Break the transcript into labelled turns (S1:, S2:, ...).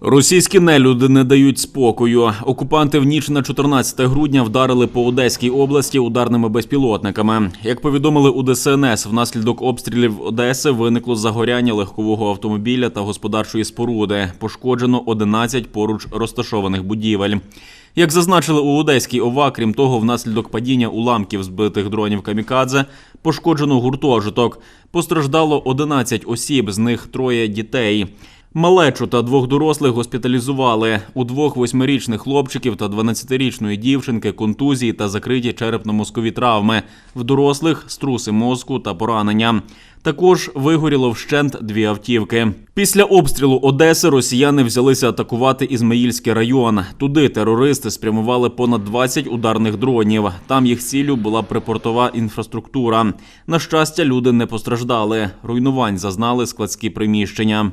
S1: Російські нелюди не дають спокою. Окупанти в ніч на 14 грудня вдарили по Одеській області ударними безпілотниками. Як повідомили у ДСНС, внаслідок обстрілів Одеси виникло загоряння легкового автомобіля та господарчої споруди. Пошкоджено 11 поруч розташованих будівель. Як зазначили у Одеській ОВА, крім того, внаслідок падіння уламків збитих дронів камікадзе пошкоджено гуртожиток. Постраждало 11 осіб, з них троє дітей. Малечу та двох дорослих госпіталізували. У двох восьмирічних хлопчиків та 12-річної дівчинки контузії та закриті черепно-мозкові травми. В дорослих струси мозку та поранення. Також вигоріло вщент дві автівки. Після обстрілу Одеси росіяни взялися атакувати Ізмаїльський район. Туди терористи спрямували понад 20 ударних дронів. Там їх ціллю була припортова інфраструктура. На щастя, люди не постраждали. Руйнувань зазнали складські приміщення.